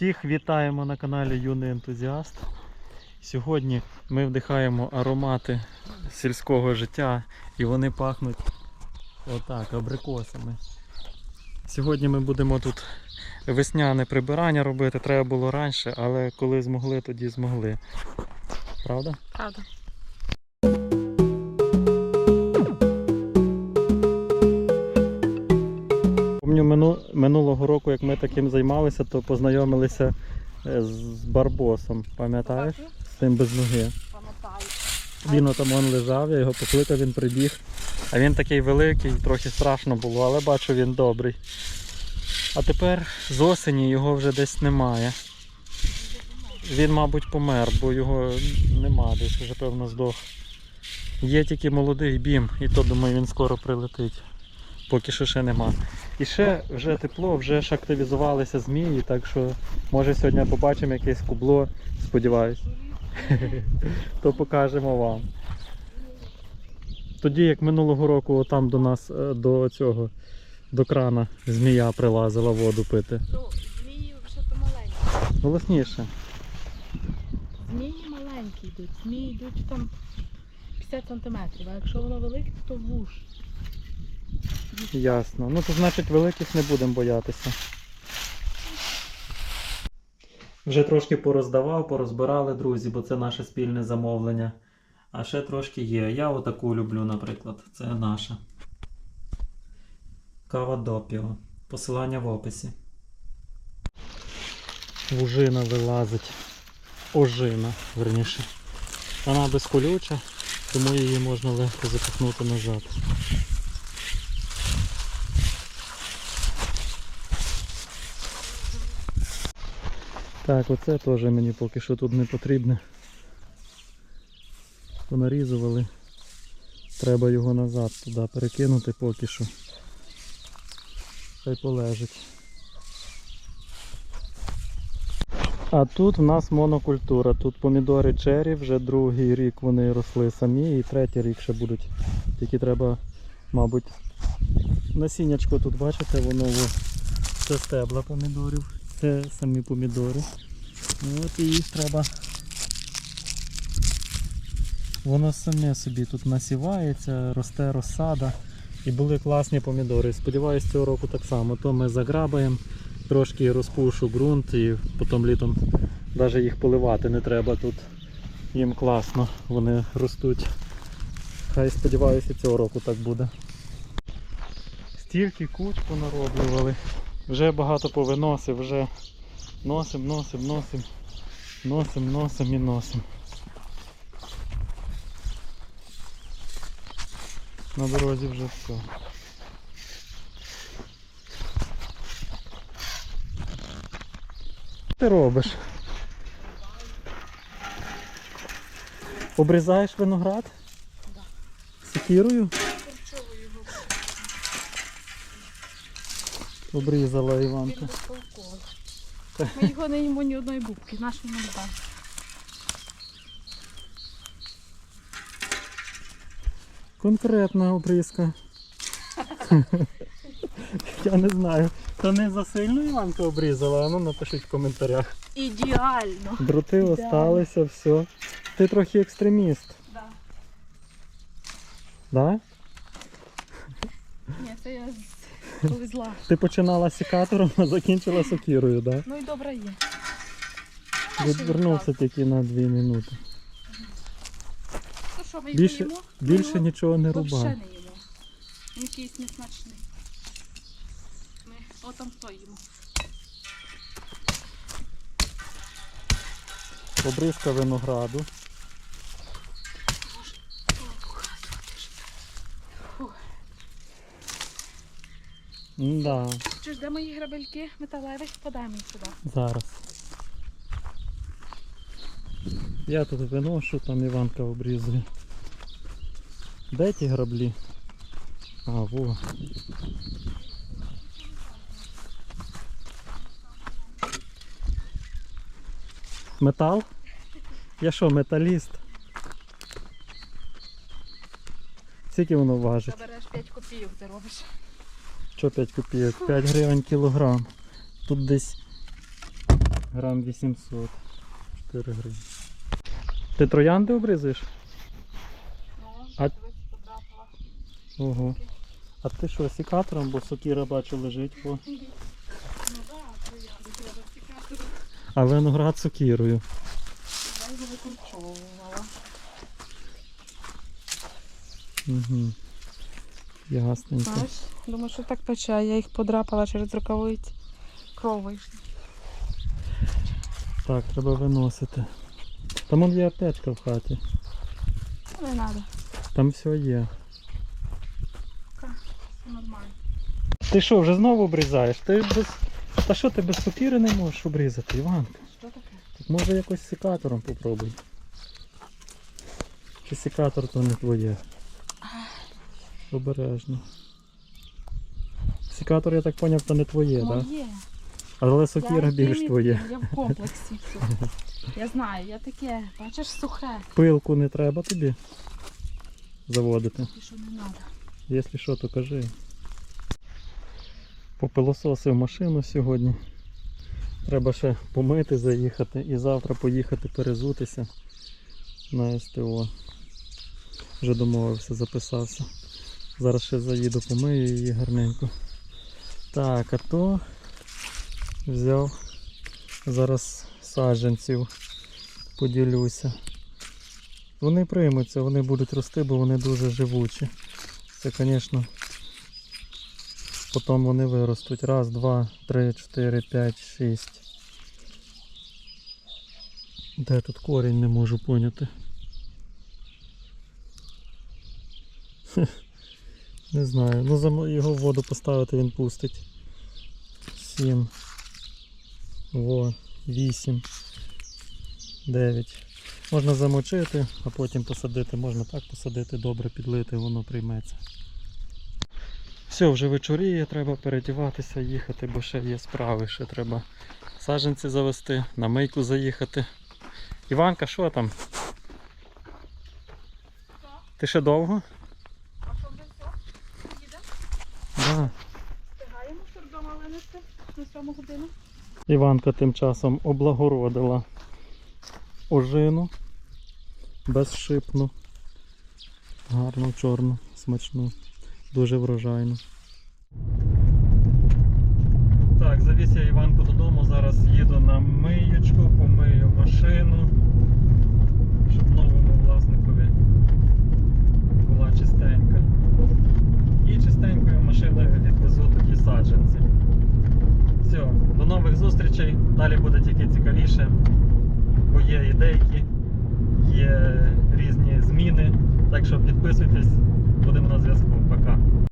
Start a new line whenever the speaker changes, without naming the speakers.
Всіх вітаємо на каналі Юний Ентузіаст. Сьогодні ми вдихаємо аромати сільського життя і вони пахнуть отак, абрикосами. Сьогодні ми будемо тут весняне прибирання робити. Треба було раніше, але коли змогли, тоді змогли. Правда?
Правда.
Мину, минулого року, як ми таким займалися, то познайомилися е, з Барбосом. Пам'ятаєш? З тим без ноги.
Пам'ятаю.
Він отам он лежав, я його покликав, він прибіг. А він такий великий, трохи страшно було, але бачу, він добрий. А тепер з осені його вже десь немає. Він, мабуть, помер, бо його нема, десь вже певно здох. Є тільки молодий бім, і то думаю, він скоро прилетить. Поки що ще нема. І ще вже тепло, вже ж активізувалися змії, так що може сьогодні побачимо якесь кубло, сподіваюсь то покажемо вам. Тоді, як минулого року там до нас, е, до цього, до крана змія прилазила воду пити.
Ну, змії вже то маленькі.
Голосніше.
Змії маленькі йдуть. Змії йдуть там 50 сантиметрів, а якщо воно велике, то вуш.
Ясно. Ну то значить великих не будемо боятися. Вже трошки пороздавав, порозбирали друзі, бо це наше спільне замовлення. А ще трошки є. Я отаку люблю, наприклад. Це наша. Кава допіо. Посилання в описі. Вужина вилазить. Ожина, верніше. Вона безколюча, тому її можна легко запихнути назад. Так, оце теж мені поки що тут не потрібне. Понарізували. Треба його назад туди перекинути поки що. Хай полежить. А тут в нас монокультура. Тут помідори чері, вже другий рік вони росли самі і третій рік ще будуть. Тільки треба, мабуть, насіннячко тут бачите, воно во- це стебла помідорів. Це самі помідори. Ну, От і їх треба. Воно саме собі тут насівається, росте розсада. І були класні помідори. Сподіваюсь, цього року так само. То ми заграбаємо, трошки розпушу ґрунт і потім літом навіть їх поливати не треба тут. Їм класно, вони ростуть. Хай сподіваюся, цього року так буде. Стільки куч понароблювали. Вже багато повиносив, вже носим, носим, носим, носим, носим і носим. На дорозі вже все. Що ти робиш? Обрізаєш виноград?
Да.
Секірою? Обрізала Іванка.
Ми його не їмо ні одної бубки, наш нам дам.
Конкретна обрізка. Я не знаю. То не засильно Іванка обрізала, а ну напишіть в коментарях.
Ідеально. Ідеально.
осталися, все. Ти трохи екстреміст,
Да.
да?
Ні, це я повезла.
Ти починала секатором, а закінчила сокірою, да?
Ну і добре є.
Відвернувся тільки на 2 минути.
Ну що, ми його
Більше,
їмо?
Більше
його
нічого не
Взагалі
рубай.
не їмо. Він якийсь несмачний. Ми отам стоїмо.
Обрізка винограду. Да,
Чи ж де мої грабельки металеві? Подаємо сюди.
зараз. Я тут виношу, там Іванка обрізує. Де ті граблі? А, во. Метал? Я що, металіст? Скільки воно важить?
Забереш 5 копійок, ти робиш.
Що 5 копійок? 5 гривень кілограм. Тут десь Грам 800. 4 гривні. Ти троянди обрізуєш?
Ну,
А- Ого. А ти що, сікатором, бо сокіра бачу лежить, о.
Ну так, троянди треба стікати.
а виноград сокірою.
Я його викорчовувала.
Угу. Ясненько.
Знаєш, думаю, що так пече, я їх подрапала через рукавиці. Кров вийшла.
Так, треба виносити. Там он є аптечка в хаті.
Не треба,
Там все є.
все нормально.
Ти що, вже знову обрізаєш? Ти без. Та що ти без сокири не можеш обрізати, Іванка?
Що таке?
Так може якось секатором попробуй. Чи секатор то не твоє? Обережно. Секатор, я так поняв, то не твоє, так? Да?
Моє.
Але сокира
Я
більш твоє.
Я в комплексі. Я знаю, я таке, бачиш, сухе.
Пилку не треба тобі заводити.
І що не треба.
Якщо що, то кажи. Попилососив машину сьогодні. Треба ще помити, заїхати і завтра поїхати перезутися на СТО. Вже домовився, записався. Зараз ще заїду, помию її гарненько. Так, а то взяв зараз саджанців, поділюся. Вони приймуться, вони будуть рости, бо вони дуже живучі. Це, звісно, потім вони виростуть. Раз, два, три, чотири, п'ять, шість. Де тут корінь не можу поняти. Хе, Не знаю. Ну, зам- його воду поставити він пустить. Сім. Во, вісім. Дев'ять. Можна замочити, а потім посадити. Можна так посадити, добре підлити, воно прийметься. Все, вже вечоріє, треба передіватися, їхати, бо ще є справи, ще треба саджанці завести, на мийку заїхати. Іванка, що там? Ти ще довго?
А що вже все? Їдемо?
Да.
Встигаємо все вдома винести на 7 годину.
Іванка тим часом облагородила ожину безшипну, гарну, чорну, смачну, дуже врожайну. Так, завіз я Іванку додому, зараз їду на миючку, помию машину, щоб новому власникові була чистенька. І чистенькою машиною відвезу тоді саджанці. Все, до нових зустрічей. Далі буде тільки цікавіше, бо є ідейки, є різні зміни. Так що підписуйтесь, будемо на зв'язку. Пока.